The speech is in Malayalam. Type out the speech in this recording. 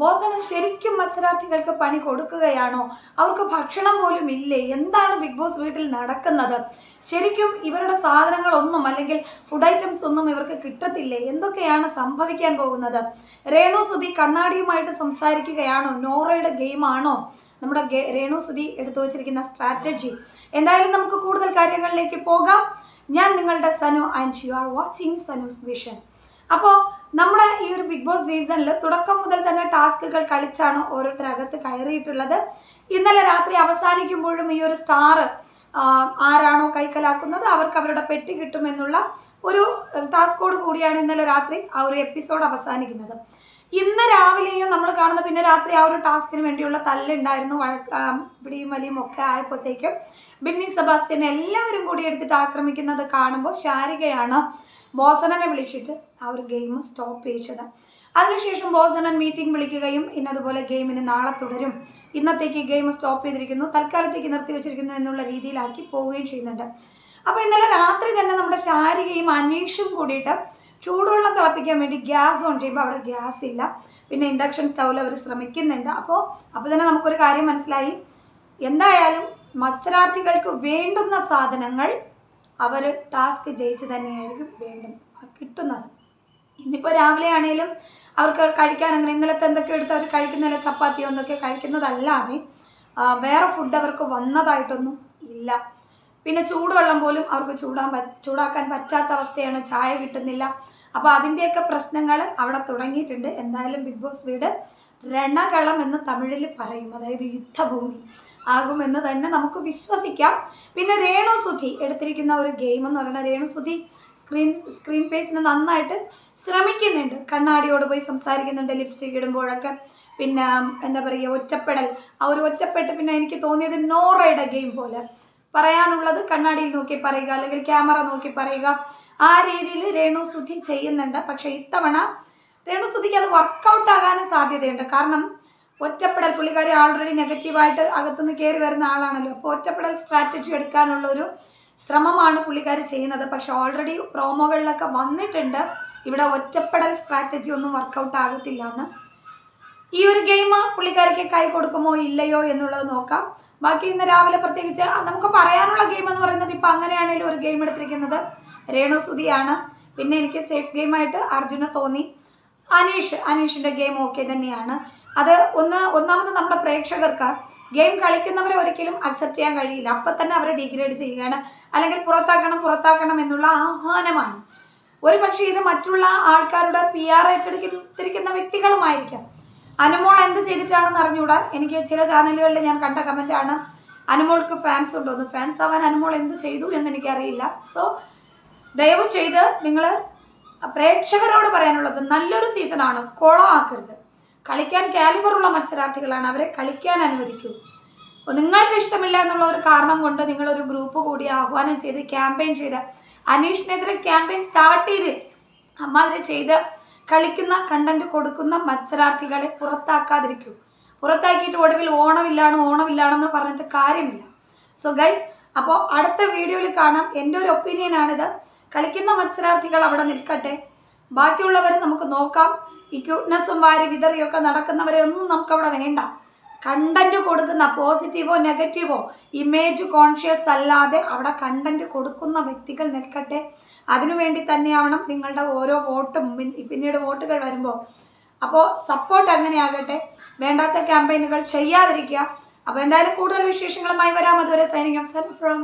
ബോസനൻ ശരിക്കും മത്സരാർത്ഥികൾക്ക് പണി കൊടുക്കുകയാണോ? അവർക്ക് ഭക്ഷണം പോലും ഇല്ലേ? എന്താണ് ബിഗ് ബോസ് വീട്ടിൽ നടക്കുന്നത്? ശരിക്കും ഇവരുടെ സാധനങ്ങളൊന്നും അല്ലെങ്കിൽ ഫുഡ് ഐറ്റംസ് ഒന്നും ഇവർക്ക് കിട്ടത്തില്ലേ? എന്തൊക്കെയാണ് സംഭവിക്കാൻ പോകുന്നത്? രേണു സുധി കണ്ണാടിയുമായിട്ട് സംസാരിക്കുകയാണോ? നോറയുടെ ഗെയിമാണോ നമ്മുടെ രേണു സുധി എടുത്തു വച്ചിരിക്കുന്ന സ്ട്രാറ്റജി എന്തായാലും നമുക്ക് കൂടുതൽ കാര്യങ്ങളിലേക്ക് പോകാം. ഞാൻ നിങ്ങളുടെ Sanu and you are watching Sanu's vision അപ്പോൾ നമ്മുടെ ഈ ഒരു ബിഗ് ബോസ് സീസണിൽ തുടക്കം മുതൽ തന്നെ ടാസ്കുകൾ കളിച്ചാണ് ഓരോരുത്തർ അകത്ത് കയറിയിട്ടുള്ളത്. ഇന്നലെ രാത്രി അവസാനിക്കുമ്പോഴും ഈ ഒരു സ്റ്റാർ ആരാണോ കൈക്കലാക്കുന്നത് അവർക്ക് അവരുടെ പെട്ടി കിട്ടുമെന്നുള്ള ഒരു ടാസ്കോട് കൂടിയാണ് ഇന്നലെ രാത്രി ആ ഒരു എപ്പിസോഡ് അവസാനിക്കുന്നത്. ഇന്ന് രാവിലെയും നമ്മൾ കാണുന്ന പിന്നെ രാത്രി ആ ഒരു ടാസ്കിന് വേണ്ടിയുള്ള തല്ലുണ്ടായിരുന്നു പിടിയും വലിയും ഒക്കെ ആയപ്പോഴത്തേക്കും ബിന്നി സെബാസ്റ്റ്യൻ എല്ലാവരും കൂടി എടുത്തിട്ട് ആക്രമിക്കുന്നത് കാണുമ്പോൾ ശാരികയാണ് ബോസനെ വിളിച്ചിട്ട് ആ ഒരു ഗെയിം സ്റ്റോപ്പ് ചെയ്യിച്ചത്. അതിനുശേഷം ബോസനൻ മീറ്റിംഗ് വിളിക്കുകയും ഇന്നതുപോലെ ഗെയിമിന് നാളെ തുടരും. ഇന്നത്തേക്ക് ഗെയിം സ്റ്റോപ്പ് ചെയ്തിരിക്കുന്നു തൽക്കാലത്തേക്ക് നിർത്തിവെച്ചിരിക്കുന്നു എന്നുള്ള രീതിയിലാക്കി പോവുകയും ചെയ്യുന്നുണ്ട്. അപ്പോൾ ഇന്നലെ രാത്രി തന്നെ നമ്മുടെ ശാരികയും അനീഷും കൂടിയിട്ട് ചൂടുവെള്ളം തിളപ്പിക്കാൻ വേണ്ടി ഗ്യാസ് ഓൺ ചെയ്യുമ്പോൾ അവിടെ ഗ്യാസ് ഇല്ല. പിന്നെ ഇൻഡക്ഷൻ സ്റ്റൗവിൽ അവർ ശ്രമിക്കുന്നുണ്ട്. അപ്പോൾ അപ്പോൾ തന്നെ നമുക്കൊരു കാര്യം മനസ്സിലായി. എന്തായാലും മത്സരാർത്ഥികൾക്ക് വേണ്ടുന്ന സാധനങ്ങൾ അവർ ടാസ്ക് ജയിച്ച് തന്നെയായിരിക്കും വേണ്ടും കിട്ടുന്നത്. ഇന്നിപ്പോൾ രാവിലെ ആണെങ്കിലും അവർക്ക് കഴിക്കാൻ അങ്ങനെ ഇന്നലത്തെ എന്തൊക്കെ എടുത്ത് അവർ കഴിക്കുന്നില്ല ചപ്പാത്തിയോ എന്തൊക്കെ കഴിക്കുന്നതല്ലാതെ വേറെ ഫുഡ് അവർക്ക് വന്നതായിട്ടൊന്നും ഇല്ല. പിന്നെ ചൂടുവെള്ളം പോലും അവർക്ക് ചൂടാൻ ചൂടാക്കാൻ പറ്റാത്ത അവസ്ഥയാണ്. ചായ കിട്ടുന്നില്ല. അപ്പോൾ അതിന്റെയൊക്കെ പ്രശ്നങ്ങൾ അവിടെ തുടങ്ങിയിട്ടുണ്ട്. എന്തായാലും ബിഗ് ബോസ് വീട് രണകളം എന്ന് തമിഴിൽ പറയും. അതായത് യുദ്ധഭൂമി ആകുമെന്ന് തന്നെ നമുക്ക് വിശ്വസിക്കാം. പിന്നെ രേണു സുധി എടുത്തിരിക്കുന്ന ഒരു ഗെയിം എന്ന് പറയുന്നത് രേണു സുധി സ്ക്രീൻ സ്ക്രീൻ പേസിന് നന്നായിട്ട് ശ്രമിക്കുന്നുണ്ട്. കണ്ണാടിയോട് പോയി സംസാരിക്കുന്നുണ്ട് ലിപ്സ്റ്റിക് ഇടുമ്പോഴൊക്കെ. പിന്നെ എന്താ പറയുക ഒറ്റപ്പെടൽ. ആ ഒരു ഒറ്റപ്പെട്ട് പിന്നെ എനിക്ക് തോന്നിയത് നോറയുടെ ഗെയിം പോലെ. പറയാനുള്ളത് കണ്ണാടിയിൽ നോക്കി പറയുക അല്ലെങ്കിൽ ക്യാമറ നോക്കി പറയുക. ആ രീതിയിൽ രേണു സുധി ചെയ്യുന്നുണ്ട്. പക്ഷെ ഇത്തവണ രേണു സുധിക്ക് അത് വർക്കൗട്ട് ആകാനും സാധ്യതയുണ്ട്. കാരണം ഒറ്റപ്പെടൽ പുള്ളിക്കാരി ആൾറെഡി നെഗറ്റീവായിട്ട് അകത്തുനിന്ന് കയറി വരുന്ന ആളാണല്ലോ. അപ്പോൾ ഒറ്റപ്പെടൽ സ്ട്രാറ്റജി എടുക്കാനുള്ള ഒരു ശ്രമമാണ് പുള്ളിക്കാരി ചെയ്യുന്നത്. പക്ഷെ ഓൾറെഡി പ്രോമോകളിലൊക്കെ വന്നിട്ടുണ്ട്. ഇവിടെ ഒറ്റപ്പെടൽ സ്ട്രാറ്റജി ഒന്നും വർക്കൗട്ട് ആകത്തില്ല എന്ന് ഈ ഒരു ഗെയിം പുള്ളിക്കാരിക്ക് കൈ കൊടുക്കുമോ ഇല്ലയോ എന്നുള്ളത് നോക്കാം. ബാക്കി ഇന്ന് രാവിലെ പ്രത്യേകിച്ച് നമുക്ക് പറയാനുള്ള ഗെയിം എന്ന് പറയുന്നത് ഇപ്പം അങ്ങനെയാണെങ്കിലും ഒരു ഗെയിം എടുത്തിരിക്കുന്നത്. രേണു സുധിയാണ്. പിന്നെ എനിക്ക് സേഫ് ഗെയിമായിട്ട് അർജുന തോന്നി. അനീഷ് അനീഷിന്റെ ഗെയിം ഓക്കെ തന്നെയാണ്. അത് ഒന്ന് ഒന്നാമത് നമ്മുടെ പ്രേക്ഷകർക്ക് ഗെയിം കളിക്കുന്നവരെ ഒരിക്കലും അക്സെപ്റ്റ് ചെയ്യാൻ കഴിയില്ല. അപ്പം തന്നെ അവരെ ഡിഗ്രേഡ് ചെയ്യുകയാണ്. അല്ലെങ്കിൽ പുറത്താക്കണം പുറത്താക്കണം എന്നുള്ള ആഹ്വാനമാണ്. ഒരു പക്ഷേ ഇത് മറ്റുള്ള ആൾക്കാരുടെ പി ആർ ഏറ്റെടുത്തിരിക്കുന്ന വ്യക്തികളുമായിരിക്കാം. അനുമോൾ എന്ത് ചെയ്തിട്ടാണെന്ന് അറിഞ്ഞുകൂടാ എനിക്ക് ചില ചാനലുകളിൽ ഞാൻ കണ്ട കമന്റ് ആണ്. അനുമോൾക്ക് ഫാൻസ് ഉണ്ടോ ഉണ്ടോന്ന് ഫാൻസ് ആവാൻ അനുമോൾ എന്ത് ചെയ്തു എന്ന് എനിക്കറിയില്ല. സോ ദയവ് ചെയ്ത് നിങ്ങൾ പ്രേക്ഷകരോട് പറയാനുള്ളത് നല്ലൊരു സീസൺ സീസണാണ് കുളമാക്കരുത്. കളിക്കാൻ കാലിബറുള്ള മത്സരാർത്ഥികളാണ് അവരെ കളിക്കാൻ അനുവദിക്കൂ. നിങ്ങൾക്ക് ഇഷ്ടമില്ല എന്നുള്ള ഒരു കാരണം കൊണ്ട് നിങ്ങളൊരു ഗ്രൂപ്പ് കൂടി ആഹ്വാനം ചെയ്ത് ക്യാമ്പയിൻ ചെയ്ത് അനീഷിനെതിരെ ക്യാമ്പയിൻ സ്റ്റാർട്ട് ചെയ്ത് അമ്മാതിരി ചെയ്ത് കളിക്കുന്ന കണ്ടന്റ് കൊടുക്കുന്ന മത്സരാർത്ഥികളെ പുറത്താക്കാതിരിക്കൂ. പുറത്താക്കിയിട്ട് ഒടുവിൽ ഓണമില്ലാണ് ഓണമില്ലാണെന്ന് പറഞ്ഞിട്ട് കാര്യമില്ല. സോ ഗൈസ് അപ്പോൾ അടുത്ത വീഡിയോയിൽ കാണാം. എന്റെ ഒരു ഒപ്പീനിയൻ ഒപ്പീനിയനാണിത് കളിക്കുന്ന മത്സരാർത്ഥികൾ അവിടെ നിൽക്കട്ടെ. ബാക്കിയുള്ളവരെ നമുക്ക് നോക്കാം. ഈ ക്യൂട്ട്നെസ്സും വാരി വിതറിയൊക്കെ നടക്കുന്നവരെ ഒന്നും നമുക്കവിടെ വേണ്ട. കണ്ടന്റ് കൊടുക്കുന്ന പോസിറ്റീവോ നെഗറ്റീവോ ഇമേജ് കോൺഷ്യസ് അല്ലാതെ അവിടെ കണ്ടന്റ് കൊടുക്കുന്ന വ്യക്തികൾ നിൽക്കട്ടെ. അതിനുവേണ്ടി തന്നെയാവണം നിങ്ങളുടെ ഓരോ വോട്ടും. പിന്നീട് വോട്ടുകൾ വരുമ്പോൾ. അപ്പോൾ സപ്പോർട്ട് അങ്ങനെയാകട്ടെ. വേണ്ടാത്ത ക്യാമ്പയിനുകൾ ചെയ്യാതിരിക്കുക. അപ്പോൾ എന്തായാലും കൂടുതൽ വിശേഷങ്ങളുമായി വരാം. അതുവരെ സൈനിങ് ഓഫ് സെൽഫ് ഫ്രം